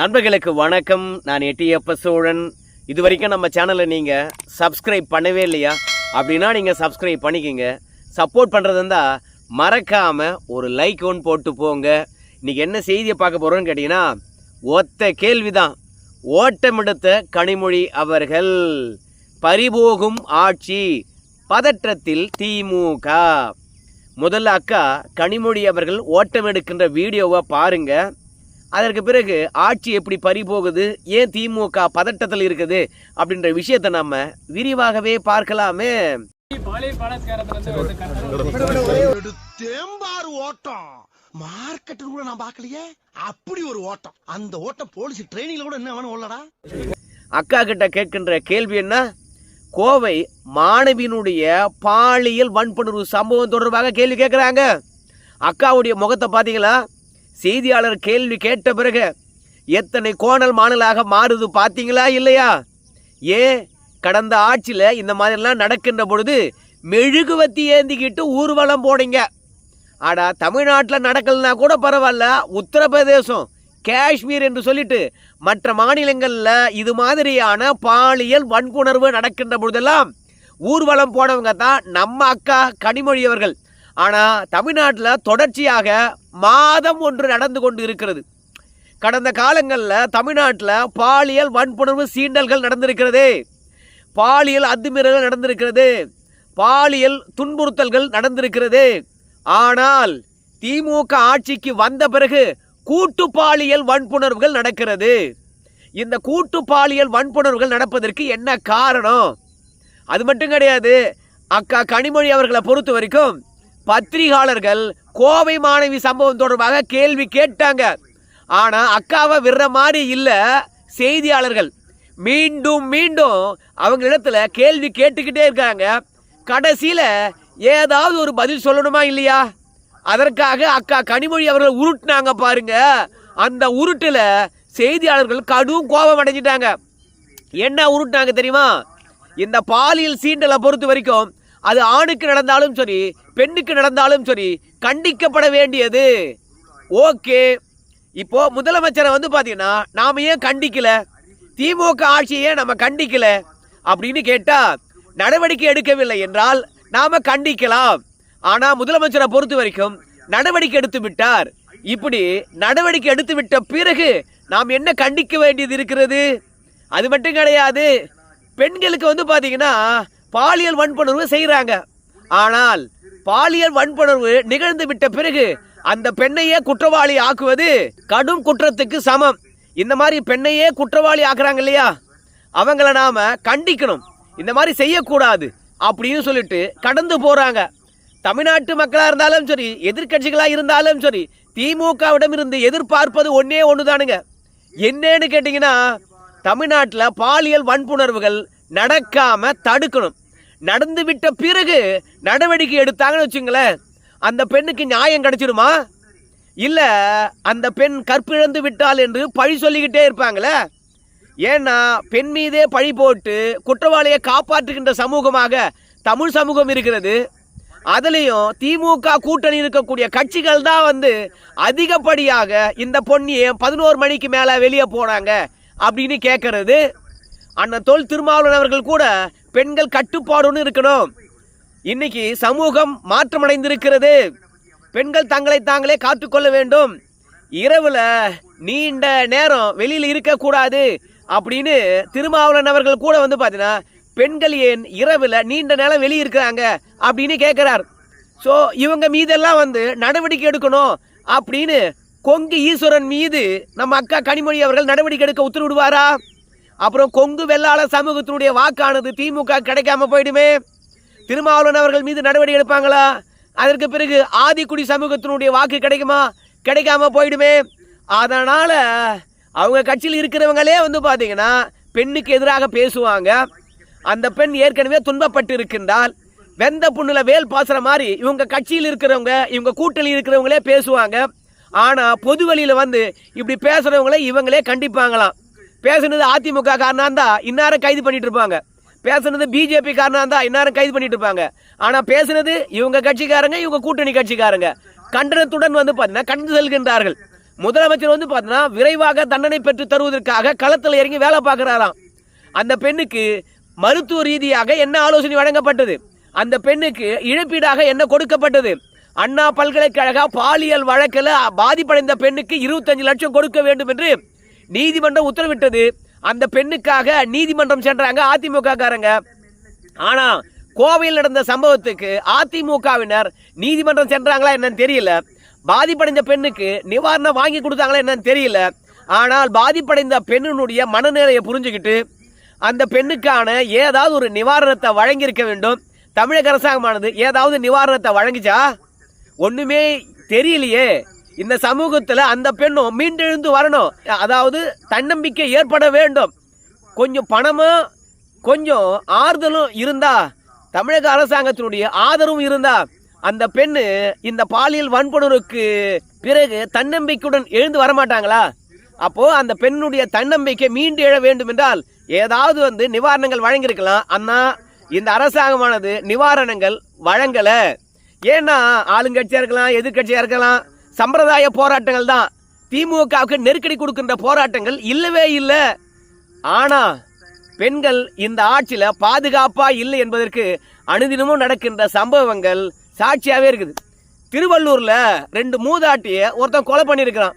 நண்பர்களுக்கு வணக்கம். நான் எட்டியப்ப சோழன். இது வரைக்கும் நம்ம சேனலை நீங்கள் சப்ஸ்கிரைப் பண்ணவே இல்லையா? அப்படின்னா நீங்கள் சப்ஸ்கிரைப் பண்ணிக்கோங்க. சப்போர்ட் பண்ணுறது இருந்தால் மறக்காமல் ஒரு லைக் ஒன்று போட்டு போங்க. இன்றைக்கி என்ன செய்தியை பார்க்க போகிறோன்னு கேட்டிங்கன்னா ஒத்த கேள்வி தான் ஓட்டமெடுத்த கனிமொழி அவர்கள். பறிபோகும் ஆட்சி பதற்றத்தில் திமுக முதல்ல அக்கா கனிமொழி அவர்கள் ஓட்டம் எடுக்கின்ற வீடியோவை பாருங்கள் அதற்கு பிறகு ஆட்சி எப்படி பறி போகுது ஏன் திமுக பதட்டத்தில் இருக்குது அப்படின்ற விஷயத்தை நம்ம விரிவாகவே பார்க்கலாமே. தேம்பாறு ஓட்டம். மார்க்கெட் கூட நான் பார்க்கலையே. அப்படி ஒரு ஓட்டம். அந்த ஓட்டம் போலீஸ் ட்ரைனிங்ல கூட என்ன வேணும் உள்ளடா அக்கா கிட்ட கேட்கின்ற கேள்வி என்ன? கோவை மாணவியினுடைய பாலியல் வன்புணர்வு சம்பவம் தொடர்பாக கேள்வி கேட்குறாங்க. அக்காவுடைய முகத்தை பார்த்தீங்களா? செய்தியாளர் கேள்வி கேட்ட பிறகு எத்தனை கோணல் மாணலாக மாறுது பார்த்தீங்களா இல்லையா? ஏன் கடந்த ஆட்சியில் இந்த மாதிரிலாம் நடக்கின்ற பொழுது மெழுகுவத்தி ஏந்திக்கிட்டு ஊர்வலம் போனீங்க. ஆடா தமிழ்நாட்டில் நடக்கலனா கூட பரவாயில்ல உத்தரப்பிரதேசம் காஷ்மீர் என்று சொல்லிட்டு மற்ற மாநிலங்களில் இது மாதிரியான பாலியல் வன்புணர்வு நடக்கின்ற பொழுதெல்லாம் ஊர்வலம் போனவங்க தான் நம்ம அக்கா கனிமொழி அவர்கள். ஆனால் தமிழ்நாட்டில் தொடர்ச்சியாக மாதம் ஒன்று நடந்து கொண்டு இருக்கிறது கடந்த காலங்களில் தமிழ்நாட்டில் பாலியல் வன்புணர்வு சீண்டல்கள் நடந்திருக்கிறது. பாலியல் அத்துமீறல்கள் நடந்திருக்கிறது. பாலியல் துன்புறுத்தல்கள் நடந்திருக்கிறது. ஆனால் திமுக ஆட்சிக்கு வந்த பிறகு கூட்டு பாலியல் வன்புணர்வுகள் நடக்கிறது. இந்த கூட்டு பாலியல் வன்புணர்வுகள் நடப்பதற்கு என்ன காரணம்? அது மட்டும் கிடையாது. அக்கா கனிமொழி அவர்களை பொறுத்த வரைக்கும் பத்திரிகையாளர்கள் கோவை மாணவி சம்பவம் தொடர்பாக கேள்வி கேட்டாங்க. ஆனால் அக்காவை விடுற மாதிரி இல்லை செய்தியாளர்கள். மீண்டும் மீண்டும் அவங்க இடத்துல கேள்வி கேட்டுக்கிட்டே இருக்காங்க. கடைசியில் ஏதாவது ஒரு பதில் சொல்லணுமா இல்லையா? அதற்காக அக்கா கனிமொழி அவர்கள் உருட்டுனாங்க பாருங்க. அந்த உருட்டில் செய்தியாளர்கள் கடும் கோபம் அடைஞ்சிட்டாங்க. என்ன உருட்டுனாங்க தெரியுமா? இந்த பாலியல் சீண்டலை பொறுத்த வரைக்கும் அது ஆணுக்கு நடந்தாலும் சரி பெண்ணுக்கு நடந்தாலும் சரி கண்டிக்கப்பட வேண்டியது. ஓகே. இப்போ முதலமைச்சரை வந்து பார்த்தீங்கன்னா நாம ஏன் கண்டிக்கல? திமுக ஆட்சியை நம்ம கண்டிக்கல? அப்படின்னு கேட்டா நடவடிக்கை எடுக்கவில்லை என்றால் நாம கண்டிக்கலாம். ஆனா முதலமைச்சரை பொறுத்த வரைக்கும் நடவடிக்கை எடுத்து விட்டார். இப்படி நடவடிக்கை எடுத்து விட்ட பிறகு நாம் என்ன கண்டிக்க வேண்டியது இருக்கிறது? அது மட்டும் கிடையாது. பெண்களுக்கு வந்து பார்த்தீங்கன்னா பாலியல் வன்புணர்வு செய்கிறாங்க ஆனால் பாலியல் வன்புணர்வு நிகழ்ந்து விட்ட பிறகு அந்த பெண்ணையே குற்றவாளி ஆக்குவது கடும் குற்றத்துக்கு சமம். இந்த மாதிரி பெண்ணையே குற்றவாளி ஆக்குறாங்க இல்லையா? அவங்கள நாம கண்டிக்கணும். இந்த மாதிரி செய்யக்கூடாது அப்படின்னு சொல்லிட்டு கடந்து போறாங்க. தமிழ்நாட்டு மக்களா இருந்தாலும் சரி எதிர்க்கட்சிகளா இருந்தாலும் சரி திமுகவிடம் இருந்து எதிர்பார்ப்பது ஒன்னே ஒண்ணுதானுங்க. என்னன்னு கேட்டீங்கன்னா தமிழ்நாட்டில் பாலியல் வன்புணர்வுகள் நடக்காம தடுக்கணும். நடந்து விட்ட பிறகு நடவடிக்கை எடுத்தாங்கன்னு வச்சுங்களேன் அந்த பெண்ணுக்கு நியாயம் கிடைச்சிருமா இல்லை அந்த பெண் கற்பிழந்து விட்டாள் என்று பழி சொல்லிக்கிட்டே இருப்பாங்களே? ஏன்னா பெண் மீதே பழி போட்டு குற்றவாளியை காப்பாற்றுகின்ற சமூகமாக தமிழ் சமூகம் இருக்கிறது. அதுலேயும் திமுக கூட்டணி இருக்கக்கூடிய கட்சிகள் தான் வந்து அதிகப்படியாக இந்த பொண்ணியை பதினோரு மணிக்கு மேலே வெளியே போனாங்க அப்படின்னு கேட்கறது. அண்ணன் தொல் திருமாவளவன் அவர்கள் கூட பெண்கள் கட்டுப்பாடுன்னு இருக்கணும். இன்னைக்கு சமூகம் மாற்றமடைந்திருக்கிறது. பெண்கள் தங்களை தாங்களே காத்துக்கொள்ள வேண்டும். இரவுல நீண்ட நேரம் வெளியில் இருக்கக்கூடாது அப்படின்னு திருமாவளவன் அவர்கள் கூட வந்து பார்த்தீங்கன்னா பெண்கள் ஏன் இரவில் நீண்ட நேரம் வெளியே இருக்கிறாங்க? அப்படின்னு கேட்குறார் ஸோ இவங்க மீதெல்லாம் வந்து நடவடிக்கை எடுக்கணும் அப்படின்னு கொங்கு ஈஸ்வரன் மீது நம்ம அக்கா கனிமொழி அவர்கள் நடவடிக்கை எடுக்க உத்தரவிடுவாரா? அப்புறம் கொங்கு வெள்ளாள சமூகத்தினுடைய வாக்கானது திமுக கிடைக்காம போயிடுமே. திருமாவளவன் அவர்கள் மீது நடவடிக்கை எடுப்பாங்களா? அதற்கு பிறகு ஆதிக்குடி சமூகத்தினுடைய வாக்கு கிடைக்குமா? கிடைக்காம போயிடுமே. அதனால் அவங்க கட்சியில் இருக்கிறவங்களே வந்து பார்த்தீங்கன்னா பெண்ணுக்கு எதிராக பேசுவாங்க. அந்த பெண் ஏற்கனவே துன்பப்பட்டு இருக்கின்றால் வெந்த புண்ணில் வேல் பாசுற மாதிரி இவங்க கட்சியில் இருக்கிறவங்க இவங்க கூட்டணி இருக்கிறவங்களே பேசுவாங்க. ஆனால் பொது வழியில் வந்து இப்படி பேசுகிறவங்களே இவங்களே கண்டிப்பாங்களாம். பேசுனது அதிமுக காரணம் இருந்தால் இந்நேரம் கைது பண்ணிட்டு இருப்பாங்க. பேசுனது பிஜேபி காரணம் இருந்தால் இந்நேரம் கைது பண்ணிட்டு இருப்பாங்க. ஆனால் பேசுனது இவங்க கட்சிக்காரங்க இவங்க கூட்டணி கட்சிக்காரங்க. கண்டனத்துடன் வந்து பார்த்தீங்கன்னா கண்டு செல்கின்றார்கள். முதலமைச்சர் வந்து பார்த்தீங்கன்னா விரைவாக தண்டனை பெற்று தருவதற்காக களத்தில் இறங்கி வேலை பார்க்குறாராம். அந்த பெண்ணுக்கு மருத்துவ ரீதியாக என்ன ஆலோசனை வழங்கப்பட்டது? அந்த பெண்ணுக்கு இழப்பீடாக என்ன கொடுக்கப்பட்டது? அண்ணா பல்கலைக்கழக பாலியல் வழக்கில் பாதிப்படைந்த பெண்ணுக்கு இருபத்தஞ்சு லட்சம் கொடுக்க வேண்டும் என்று நீதிமன்றம் உத்தரவிட்டது. அந்த பெண்ணுக்காக நீதிமன்றம் சென்றாங்க அதிமுக காரங்க ஆனா கோவையில் நடந்த சம்பவத்துக்கு அதிமுகவினர் நீதிமன்றம் சென்றாங்களா என்னன்னு தெரியல. பாதிப்படைந்த பெண்ணுக்கு நிவாரணம் வாங்கி கொடுத்தாங்களா என்னன்னு தெரியல. ஆனால் பாதிப்படைந்த பெண்ணினுடைய மனநிலையை புரிஞ்சுக்கிட்டு அந்த பெண்ணுக்கான ஏதாவது ஒரு நிவாரணத்தை வழங்கியிருக்க வேண்டும். தமிழக அரசாங்கமானது ஏதாவது நிவாரணத்தை வழங்கிச்சா? ஒண்ணுமே தெரியலையே. இந்த சமூகத்தில் அந்த பெண்ணும் மீண்டெழுந்து வரணும். அதாவது தன்னம்பிக்கை ஏற்பட வேண்டும். கொஞ்சம் பணமும் கொஞ்சம் ஆறுதலும் இருந்தா தமிழக அரசாங்கத்தினுடைய ஆதரவும் இருந்தா அந்த பெண்ணு இந்த பாலியல் வன்புணர்வுக்கு பிறகு தன்னம்பிக்கையுடன் எழுந்து வரமாட்டாங்களா? அப்போ அந்த பெண்ணுடைய தன்னம்பிக்கை மீண்டு எழ வேண்டும் என்றால் ஏதாவது வந்து நிவாரணங்கள் வழங்கியிருக்கலாம். அண்ணா இந்த அரசாங்கமானது நிவாரணங்கள் வழங்கலை. ஏன்னா ஆளுங்கட்சியாக இருக்கலாம் எதிர்கட்சியாக இருக்கலாம் சம்பிரதாய போராட்டங்கள் தான். திமுகவுக்கு நெருக்கடி கொடுக்கின்ற போராட்டங்கள் இல்லவே இல்லை. ஆனா பெண்கள் இந்த ஆட்சியில பாதுகாப்பா இல்லை என்பதற்கு அனுதினமும் நடக்கின்ற சம்பவங்கள் சாட்சியாவே இருக்குது. திருவள்ளூர்ல ரெண்டு மூதாட்டிய ஒருத்தன் கொலை பண்ணியிருக்கிறான்.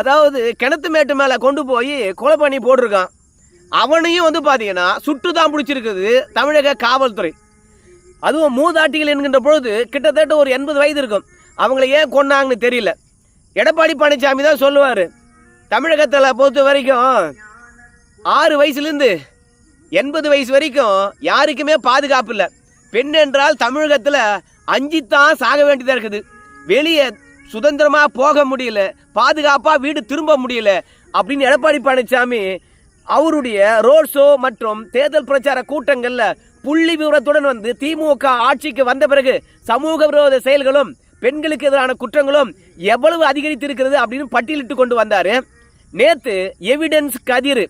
அதாவது கிணத்து மேட்டு மேல கொண்டு போய் கொலை பண்ணி போட்டிருக்கான். அவனையும் வந்து பாத்தீங்கன்னா சுட்டு தான் பிடிச்சிருக்குது தமிழக காவல்துறை. அதுவும் மூதாட்டிகள் என்கின்ற பொழுது கிட்டத்தட்ட ஒரு எண்பது வயது இருக்கும். அவங்கள ஏன் கொன்னாங்கன்னு தெரியல. எடப்பாடி பழனிசாமி தான் சொல்லுவார் தமிழகத்தில் பொறுத்த வரைக்கும் ஆறு வயசுலேருந்து எண்பது வயசு வரைக்கும் யாருக்குமே பாதுகாப்பு இல்லை. பெண் என்றால் தமிழகத்தில் அஞ்சு தான் சாக வேண்டியதாக இருக்குது. வெளியே சுதந்திரமாக போக முடியல பாதுகாப்பாக வீடு திரும்ப முடியல அப்படின்னு எடப்பாடி பழனிசாமி அவருடைய ரோட் ஷோ மற்றும் தேர்தல் பிரச்சார கூட்டங்களில் புள்ளி விவரத்துடன் வந்து திமுக ஆட்சிக்கு வந்த பிறகு சமூக விரோத செயல்களும் பெண்களுக்கு எதிரான குற்றங்களும் எவ்வளவு அதிகரித்திருக்கிறது அப்படின்னு பட்டியலிட்டு கொண்டு வந்தார். நேற்று எவிடன்ஸ் கதிர்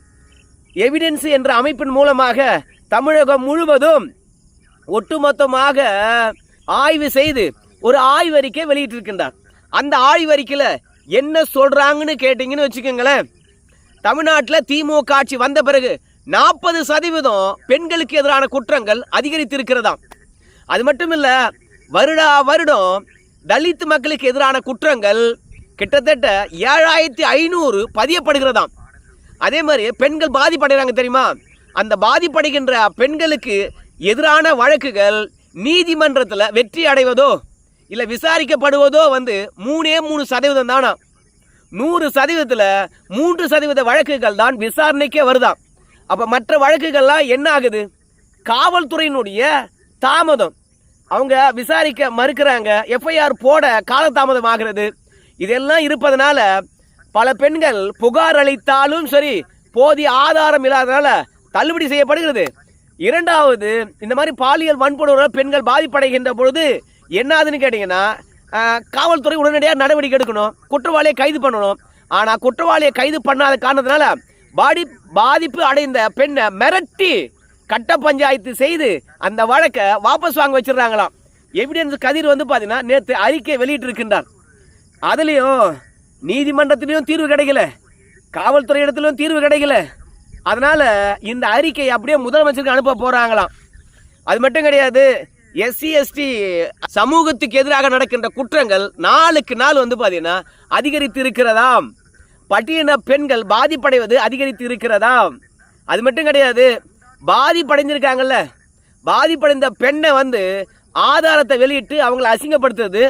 எவிடன்ஸ் என்ற அமைப்பின் மூலமாக தமிழகம் முழுவதும் ஒட்டுமொத்தமாக ஆய்வு செய்து ஒரு ஆய்வறிக்கை வெளியிட்டிருக்கின்றார். அந்த ஆய்வறிக்கையில் என்ன சொல்கிறாங்கன்னு கேட்டிங்கன்னு வச்சுக்கோங்களேன். தமிழ்நாட்டில் திமுக ஆட்சி வந்த பிறகு நாற்பது சதவீதம் பெண்களுக்கு எதிரான குற்றங்கள் அதிகரித்திருக்கிறதாம். அது மட்டும் இல்லை வருடா வருடம் தலித் மக்களுக்கு எதிரான குற்றங்கள் கிட்டத்தட்ட ஏழாயிரத்தி ஐநூறு பதியப்படுகிறதாம். அதே மாதிரி பெண்கள் பாதிப்படைகிறாங்க தெரியுமா? அந்த பாதிப்படைகின்ற பெண்களுக்கு எதிரான வழக்குகள் நீதிமன்றத்தில் வெற்றி அடைவதோ இல்லை விசாரிக்கப்படுவதோ வந்து மூணே மூணு சதவீதம் தானா? நூறு சதவீதத்தில் மூன்று சதவீத வழக்குகள் தான் விசாரணைக்கே வருதாம். அப்போ மற்ற வழக்குகள்லாம் என்ன ஆகுது காவல்துறையினுடைய தாமதம். அவங்க விசாரிக்க மறுக்கிறாங்க. எஃப்ஐஆர் போட காலதாமதம் ஆகிறது. இதெல்லாம் இருப்பதனால பல பெண்கள் புகார் அளித்தாலும் சரி போதிய ஆதாரம் இல்லாதனால தள்ளுபடி செய்யப்படுகிறது. இரண்டாவது இந்த மாதிரி பாலியல் வன்புணர்வுகள் பெண்கள் பாதிப்படைகின்ற பொழுது என்னாதுன்னு கேட்டிங்கன்னா காவல்துறை உடனடியாக நடவடிக்கை எடுக்கணும். குற்றவாளியை கைது பண்ணணும். ஆனால் குற்றவாளியை கைது பண்ணாத காரணத்தினால பாடி பாதிப்பு அடைந்த பெண்ணை மிரட்டி கட்ட பஞ்சாயத்து செய்து அந்த வழக்கை வாபஸ் வாங்க வச்சிடுறாங்களாம். எவிடன்ஸ் கதிர் வந்து பார்த்தீங்கன்னா நேற்று அறிக்கை வெளியிட்டிருக்கின்றார். அதுலேயும் நீதிமன்றத்திலையும் தீர்வு கிடைக்கல. காவல்துறை இடத்துலையும் தீர்வு கிடைக்கல. அதனால் இந்த அறிக்கை அப்படியே முதலமைச்சருக்கு அனுப்ப போகிறாங்களாம் அது மட்டும் கிடையாது எஸ்சி எஸ்டி சமூகத்துக்கு எதிராக நடக்கின்ற குற்றங்கள் நாளுக்கு நாள் வந்து பார்த்தீங்கன்னா அதிகரித்து இருக்கிறதாம். பட்டியலின பெண்கள் பாதிப்படைவது அதிகரித்து இருக்கிறதாம். அது மட்டும் கிடையாது பாதிப்படைஞ்சிருக்காங்கல்ல பாதிப்படைந்த பெண்ணை வந்து ஆதாரத்தை வெளியிட்டு அவங்களை அசிங்கப்படுத்துறது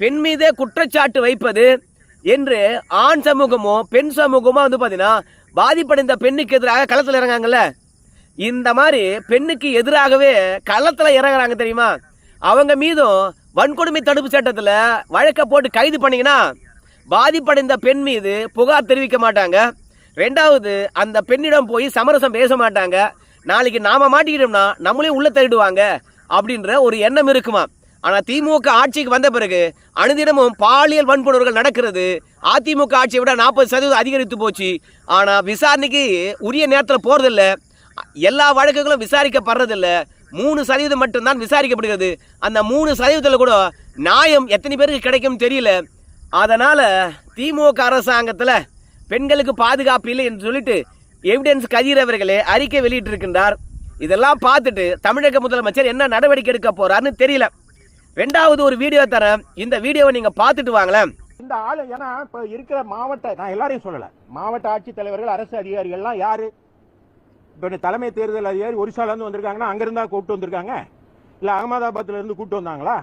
பெண் மீதே குற்றச்சாட்டு வைப்பது என்று ஆண் சமூகமோ பெண் சமூகமோ வந்து பார்த்தீங்கன்னா பாதிப்படைந்த பெண்ணுக்கு எதிராக களத்தில் இறங்காங்கல்ல இந்த மாதிரி பெண்ணுக்கு எதிராகவே களத்தில் இறங்குறாங்க தெரியுமா? அவங்க மீதும் வன்கொடுமை தடுப்பு சட்டத்தில் வழக்கை போட்டு கைது பண்ணிங்கன்னா பாதிப்படைந்த பெண் மீது புகார் தெரிவிக்க மாட்டாங்க. ரெண்டாவது அந்த பெண்ணிடம் போய் சமரசம் பேச மாட்டாங்க. நாளைக்கு நாம மாட்டிக்கிட்டோம்னா நம்மளையும் உள்ள தள்ளிடுவாங்க அப்படின்ற ஒரு எண்ணம் இருக்குமா? ஆனால் திமுக ஆட்சிக்கு வந்த பிறகு அனுதினமும் பாலியல் வன்புணர்வுகள் நடக்கிறது. அதிமுக ஆட்சியை விட நாற்பது சதவீதம் அதிகரித்து போச்சு. ஆனால் விசாரணைக்கு உரிய நேரத்தில் போகிறதில்ல எல்லா வழக்குகளும் விசாரிக்கப்படுறதில்ல. மூணு சதவீதம் மட்டும்தான் விசாரிக்கப்படுகிறது. அந்த மூணு சதவீதத்தில் கூட நியாயம் எத்தனை பேருக்கு கிடைக்கும் தெரியல. அதனால் திமுக அரசாங்கத்தில் பெண்களுக்கு பாதுகாப்பு இல்லை என்று சொல்லிட்டு எவிடன்ஸ் கதிர் அவர்களே அறிக்கை வெளியிட்டிருக்கின்றார். இதெல்லாம் பார்த்துட்டு தமிழக முதலமைச்சர் என்ன நடவடிக்கை எடுக்க போறாருன்னு தெரியல. ரெண்டாவது ஒரு வீடியோ தரேன் இந்த வீடியோவை நீங்க பார்த்துட்டு வாங்களேன். இந்த ஆளு ஏன்னா இப்போ இருக்கிற மாவட்ட நான் எல்லாரையும் சொல்லல. மாவட்ட ஆட்சித்தலைவர்கள் அரசு அதிகாரிகள்லாம் யாரு? இப்போ தலைமை தேர்தல் அதிகாரி ஒரிசால இருந்து வந்திருக்காங்கன்னா அங்கிருந்தா கூப்பிட்டு வந்திருக்காங்க? இல்ல அகமதாபாத்ல இருந்து கூப்பிட்டு வந்தாங்களா?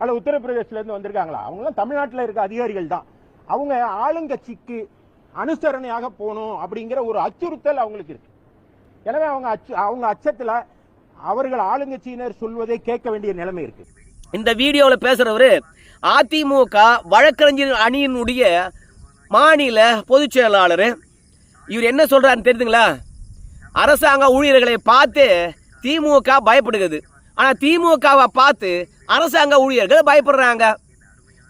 அல்ல உத்தரப்பிரதேசல இருந்து வந்திருக்காங்களா? அவங்களாம் தமிழ்நாட்டில் இருக்க அதிகாரிகள் தான். அவங்க ஆளுங்கட்சிக்கு அனுசரணையாக போகணும் அப்படிங்கிற ஒரு அச்சுறுத்தல் அவங்களுக்கு இருக்கு. எனவே அவங்க அச்சு அவங்க அச்சத்தில் அவர்கள் ஆளுங்கட்சியினர் சொல்வதை கேட்க வேண்டிய நிலைமை இருக்கு. இந்த வீடியோவில் பேசுறவரு அதிமுக வழக்கறிஞர் அணியினுடைய மாநில பொதுச் செயலாளர். இவர் என்ன சொல்றாருன்னு தெரியுதுங்களா அரசாங்க ஊழியர்களை பார்த்து திமுக பயப்படுகிறது. ஆனால் திமுகவை பார்த்து அரசாங்க ஊழியர்கள் பயப்படுறாங்க.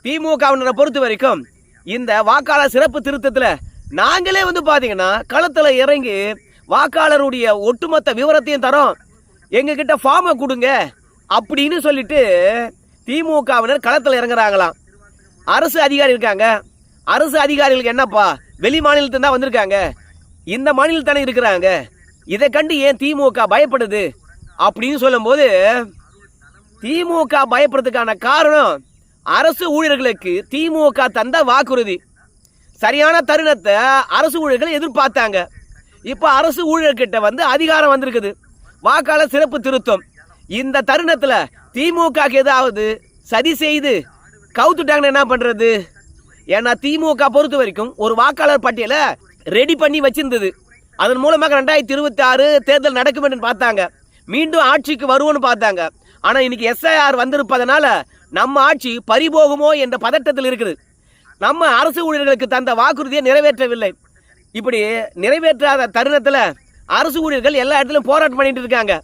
திமுகவினரை பொறுத்த வரைக்கும் இந்த வாக்காளர் சிறப்பு திருத்தத்தில் நாங்களே வந்து பார்த்தீங்கன்னா களத்தில் இறங்கி வாக்காளருடைய ஒட்டுமொத்த விவரத்தையும் தரோம். எங்ககிட்ட ஃபார்மை கொடுங்க அப்படின்னு சொல்லிட்டு திமுகவினர் களத்தில் இறங்குறாங்களாம். அரசு அதிகாரி இருக்காங்க. அரசு அதிகாரிகளுக்கு என்னப்பா? வெளி மாநிலத்துல தான் வந்திருக்காங்க. இந்த மாநிலத்தில் தானே இருக்கிறாங்க. இதை கண்டு ஏன் திமுக பயப்படுது? அப்படின்னு சொல்லும்போது திமுக பயப்படுறதுக்கான காரணம் அரசு ஊழியர்களுக்கு திமுக தந்த வாக்குறுதி. சரியான தருணத்தை அரசு ஊழியர்கள் எதிர்பார்த்தாங்க. இப்போ அரசு ஊழியர்கிட்ட வந்து அதிகாரம் வந்திருக்குது. வாக்காளர் சிறப்பு திருத்தம். இந்த தருணத்தில் திமுக ஏதாவது சதி செய்து கவுத்துட்டாங்கன்னு என்ன பண்ணுறது ஏன்னா திமுக பொறுத்த வரைக்கும் ஒரு வாக்காளர் பட்டியலை ரெடி பண்ணி வச்சிருந்தது. அதன் மூலமாக ரெண்டாயிரத்தி இருபத்தி ஆறு தேர்தல் நடக்கும் என்று பார்த்தாங்க. மீண்டும் ஆட்சிக்கு வருவோம்னு பார்த்தாங்க. ஆனால் இன்னைக்கு எஸ்ஐஆர் வந்திருப்பதனால நம்ம ஆட்சி பறிபோகுமோ என்ற பதட்டத்தில் இருக்குது. நம்ம அரசு ஊழியர்களுக்கு தந்த வாக்குறுதியை நிறைவேற்றவில்லை. இப்படி நிறைவேற்றாத தருணத்தில் அரசு ஊழியர்கள் எல்லா இடத்துலையும் போராட்டம் பண்ணிட்டு இருக்காங்க.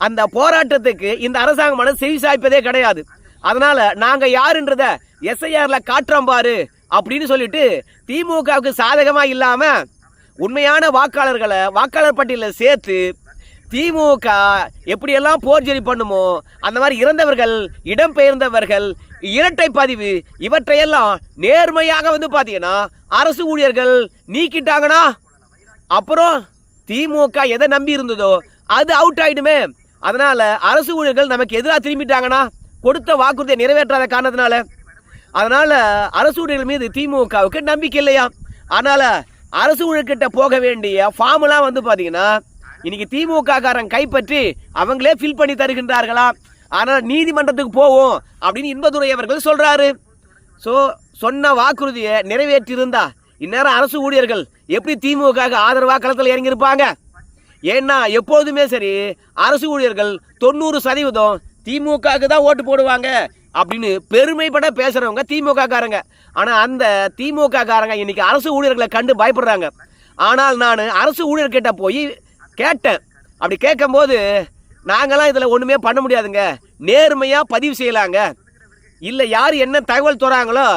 அந்த போராட்டத்துக்கு இந்த அரசாங்கமான செவி சாய்ப்பதே கிடையாது. அதனால நாங்க யாருன்றத எஸ்ஐஆர்ல காட்டுறோம் பாரு அப்படின்னு சொல்லிட்டு திமுகவுக்கு சாதகமா இல்லாம உண்மையான வாக்காளர்களை வாக்காளர் பட்டியலில் சேர்த்து திமுக எப்படியெல்லாம் போர்ஜரி பண்ணுமோ அந்த மாதிரி இறந்தவர்கள் இடம்பெயர்ந்தவர்கள் இரட்டை பதிவு. இவற்றையெல்லாம் நேர்மையாக வந்து பார்த்தீங்கன்னா அரசு ஊழியர்கள் நீக்கிட்டாங்கன்னா அப்புறம் திமுக எதை நம்பி இருந்ததோ அது அவுட் ஆயிடுமே. அதனால அரசு ஊழியர்கள் நமக்கு எதிராக திரும்பிட்டாங்கன்னா கொடுத்த வாக்குறுதியை நிறைவேற்றாத காரணத்தினால. அதனால அரசு ஊழியர்கள் மீது திமுகவுக்கு நம்பிக்கை இல்லையா? அதனால அரசு ஊழியர்கிட்ட போக வேண்டிய ஃபார்ம்லாம் வந்து பார்த்தீங்கன்னா இன்னைக்கு திமுக காரன் கைப்பற்றி அவங்களே ஃபில் பண்ணி தருகின்றார்களாம் ஆனால் நீதிமன்றத்துக்கு போவோம் அப்படின்னு இன்பதுரை அவர்கள் சொல்கிறாரு ஸோ சொன்ன வாக்குறுதியை நிறைவேற்றியிருந்தா இந்நேரம் அரசு ஊழியர்கள் எப்படி திமுக ஆதரவாக களத்தில் இறங்கியிருப்பாங்க? ஏன்னா எப்போதுமே சரி அரசு ஊழியர்கள் தொண்ணூறு சதவீதம் திமுகவுக்கு தான் ஓட்டு போடுவாங்க அப்படின்னு பெருமைப்பட பேசுகிறவங்க திமுக காரங்க ஆனால் அந்த திமுக காரங்க இன்னைக்கு அரசு ஊழியர்களை கண்டு பயப்படுறாங்க. ஆனால் நான் அரசு ஊழியர்கிட்ட போய் கேட்டேன். அப்படி கேட்கும்போது நாங்களாம் இதில் ஒன்றுமே பண்ண முடியாதுங்க. நேர்மையாக பதிவு செய்யலாங்க. இல்லை யார் என்ன தகவல் தராங்களோ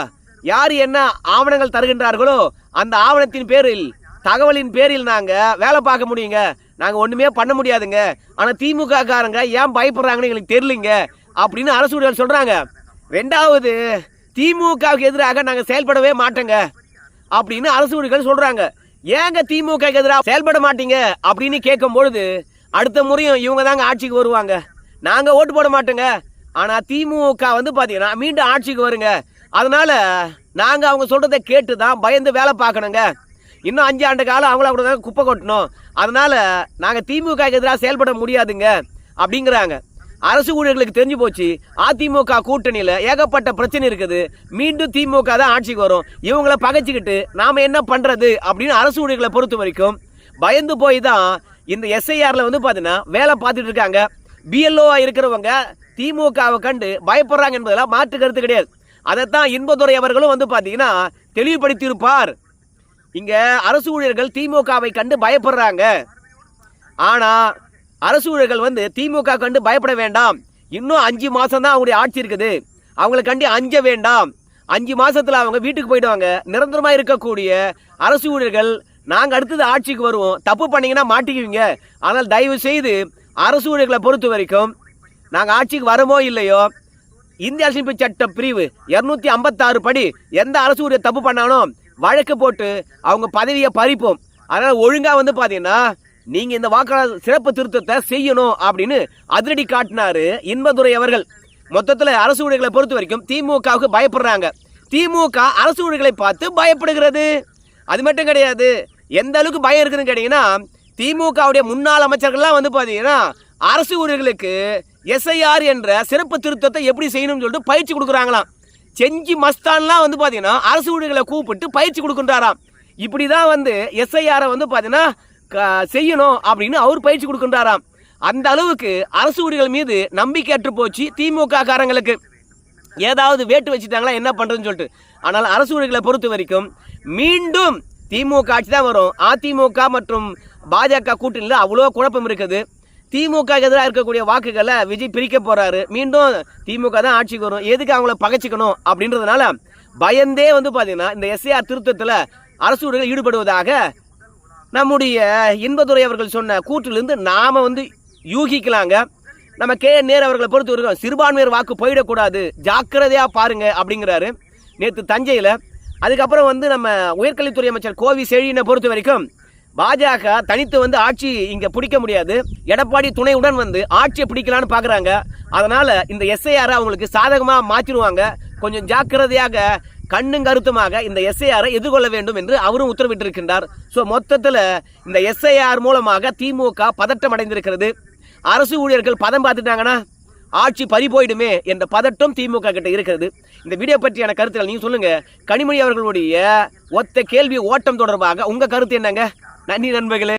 யார் என்ன ஆவணங்கள் தருகின்றார்களோ அந்த ஆவணத்தின் பேரில் தகவலின் பேரில் நாங்கள் வேலை பார்க்க முடியுங்க. நாங்கள் ஒன்றுமே பண்ண முடியாதுங்க. ஆனால் திமுக காரங்க ஏன் பயப்படுறாங்கன்னு எங்களுக்கு தெரியலிங்க. அப்படின்னு அரசு ஊழியர்கள் சொல்கிறாங்க ரெண்டாவது திமுகவுக்கு எதிராக நாங்கள் செயல்படவே மாட்டோங்க. அப்படின்னு அரசு ஊழியர்கள் சொல்கிறாங்க ஏங்க திமுக எதிராக செயல்பட மாட்டீங்க? அப்படின்னு கேட்கும் பொழுது அடுத்த முறையும் இவங்க தாங்க ஆட்சிக்கு வருவாங்க. நாங்கள் ஓட்டு போட மாட்டோங்க. ஆனால் திமுக வந்து பார்த்தீங்கன்னா மீண்டும் ஆட்சிக்கு வருங்க. அதனால் நாங்கள் அவங்க சொல்கிறத கேட்டு தான் பயந்து வேலை பார்க்கணுங்க. இன்னும் அஞ்சு ஆண்டு காலம் அவங்கள கூட தான் குப்பை கொட்டணும். அதனால் நாங்கள் திமுக எதிராக செயல்பட முடியாதுங்க அப்படிங்கிறாங்க. அரசு ஊழியர்களுக்கு தெரிஞ்சு போச்சு அதிமுக கூட்டணியில் ஏகப்பட்ட பிரச்சனை இருக்குது. மீண்டும் திமுக தான் ஆட்சிக்கு வரும். இவங்கள பகைச்சிக்கிட்டு நாம் என்ன பண்ணுறது அப்படின்னு அரசு ஊழியர்களை பொறுத்த வரைக்கும் பயந்து போய் தான் இந்த எஸ்ஐஆரில் வந்து பார்த்தீங்கன்னா வேலை பார்த்துட்டு இருக்காங்க. பிஎல்ஓவாக இருக்கிறவங்க திமுகவை கண்டு பயப்படுறாங்க என்பதெல்லாம் மாற்று கருத்து கிடையாது. அதைத்தான் இன்பதுரை அவர்களும் வந்து பார்த்தீங்கன்னா தெளிவுபடுத்தியிருப்பார். இங்கே அரசு ஊழியர்கள் திமுகவை கண்டு பயப்படுறாங்க. ஆனால் அரசு ஊழியர்கள் வந்து திமுக கண்டு பயப்பட வேண்டாம். இன்னும் அஞ்சு மாதம் தான் அவங்களுடைய ஆட்சி இருக்குது. அவங்களை கண்டு அஞ்ச வேண்டாம். அஞ்சு மாதத்தில் அவங்க வீட்டுக்கு போயிடுவாங்க. நிரந்தரமாக இருக்கக்கூடிய அரசு ஊழியர்கள் நாங்கள் அடுத்தது ஆட்சிக்கு வருவோம். தப்பு பண்ணீங்கன்னா மாட்டிக்குவீங்க. ஆனால் தயவு செய்து அரசு ஊழியர்களை பொறுத்த வரைக்கும் நாங்கள் ஆட்சிக்கு வரமோ இல்லையோ இந்திய அரசியலமைப்பு சட்ட பிரிவு இரநூத்தி ஐம்பத்தாறு படி எந்த அரசு ஊழியர் தப்பு பண்ணாலும் வழக்கு போட்டு அவங்க பதவியை பறிப்போம். அதனால் ஒழுங்காக வந்து பார்த்தீங்கன்னா நீங்கள் இந்த வாக்காளர் சிறப்பு திருத்தத்தை செய்யணும் அப்படின்னு அதிரடி காட்டினார் இன்பதுரை அவர்கள். மொத்தத்தில் அரசு ஊழியர்களை பொறுத்த வரைக்கும் திமுகவுக்கு பயப்படுறாங்க. திமுக அரசு ஊழியர்களை பார்த்து பயப்படுகிறது. அது மட்டும் கிடையாது. எந்த அளவுக்கு பயம் இருக்குதுன்னு கேட்டிங்கன்னா திமுகவுடைய முன்னாள் அமைச்சர்கள்லாம் வந்து பார்த்தீங்கன்னா அரசு ஊழியர்களுக்கு எஸ்ஐஆர் என்ற சிறப்பு திருத்தத்தை எப்படி செய்யணும்னு சொல்லிட்டு பயிற்சி கொடுக்குறாங்களாம். செஞ்சி மஸ்தான்லாம் வந்து பார்த்தீங்கன்னா அரசு ஊழியர்களை கூப்பிட்டு பயிற்சி கொடுக்குன்றாராம். இப்படி தான் வந்து எஸ்ஐஆரை வந்து பார்த்தீங்கன்னா க- செய்யணும் அப்படின்னு அவர் பயிற்சி கொடுக்குன்றாராம். அந்த அளவுக்கு அரசு ஊழியர்கள் மீது நம்பிக்கை அற்று போச்சு திமுக காரங்களுக்கு ஏதாவது வேட்டு வச்சுட்டாங்களா என்ன பண்ணுறதுன்னு சொல்லிட்டு. ஆனால் அரசு ஊழியர்களை பொறுத்த வரைக்கும் மீண்டும் திமுக ஆட்சி தான் வரும். அதிமுக மற்றும் பாஜக கூட்டணியில் அவ்வளோ குழப்பம் இருக்குது. திமுக எதிராக இருக்கக்கூடிய வாக்குகளை விஜய் பிரிக்க போகிறாரு மீண்டும் திமுக தான் ஆட்சிக்கு வரும். எதுக்கு அவங்கள பகைச்சிக்கணும்? அப்படின்றதுனால பயந்தே வந்து பார்த்தீங்கன்னா இந்த எஸ்ஏஆர் திருத்தத்தில் அரசு ஊழியர்கள் ஈடுபடுவதாக நம்முடைய இன்பதுரை அவர்கள் சொன்ன கூற்றிலிருந்து நாம் வந்து யூகிக்கலாங்க. நம்ம கே நேர் அவர்களை பொறுத்த வரைக்கும் சிறுபான்மையர் வாக்கு போயிடக்கூடாது. ஜாக்கிரதையாக பாருங்கள் அப்படிங்கிறாரு. நேற்று தஞ்சையில் அதுக்கப்புறம் வந்து நம்ம உயர்கல்வித்துறை அமைச்சர் கோவி செழியினை பொறுத்த வரைக்கும் பாஜக தனித்து வந்து ஆட்சி இங்கே பிடிக்க முடியாது. எடப்பாடி துணையுடன் வந்து ஆட்சியை பிடிக்கலான்னு பார்க்குறாங்க அதனால் இந்த எஸ்ஐஆர் அவங்களுக்கு சாதகமாக மாற்றிடுவாங்க கொஞ்சம் ஜாக்கிரதையாக கண்ணும் கருத்துமாக இந்த எஸ்ஐஆரை எதிர்கொள்ள வேண்டும் என்று அவரும் உத்தரவிட்டிருக்கின்றார். ஸோ மொத்தத்தில் இந்த எஸ்ஐஆர் மூலமாக திமுக பதட்டம் அடைந்திருக்கிறது. அரசு ஊழியர்கள் பதம் பார்த்துட்டாங்கன்னா ஆட்சி பறி போயிடுமே என்ற பதட்டம் திமுக கிட்ட இருக்கிறது. இந்த வீடியோ பற்றியான கருத்துக்கள் நீங்க சொல்லுங்க. கனிமொழி அவர்களுடைய ஒத்த கேள்வி ஓட்டம் தொடர்பாக உங்க கருத்து என்னங்க? நன்றி நண்பர்களே.